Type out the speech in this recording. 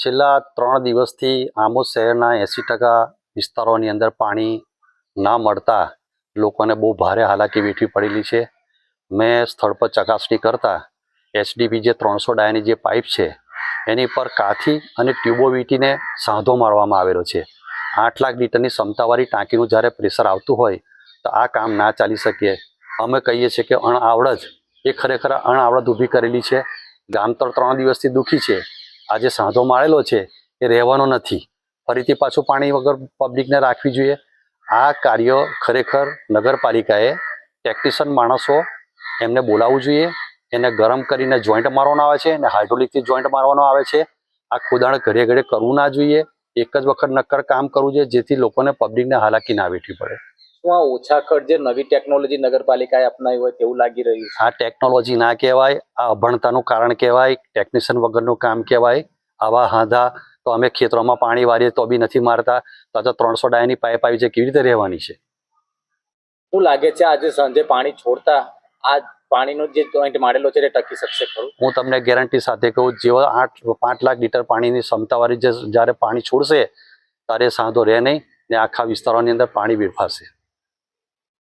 છેલ્લા ત્રણ દિવસથી આમોદ શહેરના એંસી ટકા વિસ્તારોની અંદર પાણી ના મળતા લોકોને બહુ ભારે હાલાકી વેઠવી પડેલી છે. મેં સ્થળ પર ચકાસણી કરતા એચડીબી જે ત્રણસો ડાયાની જે પાઇપ છે, એની પર કાથી અને ટ્યુબો વીંટીને સાંધો મારવામાં આવેલો છે. આઠ લાખ લીટરની ક્ષમતાવાળી ટાંકીનું જ્યારે પ્રેશર આવતું હોય, તો આ કામ ના ચાલી શકીએ અમે કહીએ છીએ કે અણઆવડત એ ખરેખર અણઆવડત ઊભી કરેલી છે. ગામ તો ત્રણ દિવસથી દુઃખી છે. આજે સાંધો માળેલો છે, એ રહેવાનો નથી. ફરીથી પાછું પાણી વગર પબ્લિકને રાખવી જોઈએ. આ કાર્ય ખરેખર નગરપાલિકાએ ટેકનિશિયન માણસો એમને બોલાવવું જોઈએ. એને ગરમ કરીને જોઈન્ટ મારવાનો આવે છે અને હાઇડ્રોલિકથી જોઈન્ટ મારવાનો આવે છે. આ ખોદાણ ઘરે ઘરે કરવું ના જોઈએ. એક જ વખત નક્કર કામ કરવું જોઈએ જેથી લોકોને પબ્લિકને હાલાકી ના વેઠવી પડે. શું આ ઓછા ખર્ચ જે નવી ટેકનોલોજી નગરપાલિકાએ અપનાવી હોય તેવું લાગી રહ્યું છે. આ ટેકનોલોજી ના કહેવાય આ અભણતાનું કારણ કહેવાય ટેકનિશિયન વગરનું કામ કહેવાય આવા હાંધા તો અમે ખેતરોમાં પાણી વારીએ તો બી નથી મારતા તો આ તો ત્રણસો ડાયાની પાઇપ આવી છે કેવી રીતે રહેવાની છે? શું લાગે છે આજે સાંજે પાણી છોડતા આ પાણીનો જે જોઈન્ટ મારેલો છે તે ટકી શકશે ખરું? હું તમને ગેરંટી સાથે કહું જેવા આઠ પાંચ લાખ લીટર પાણીની ક્ષમતાવાળી જે જ્યારે પાણી છોડશે ત્યારે સાંધો રહે નહીં ને આખા વિસ્તારોની અંદર પાણી વેડફાશે.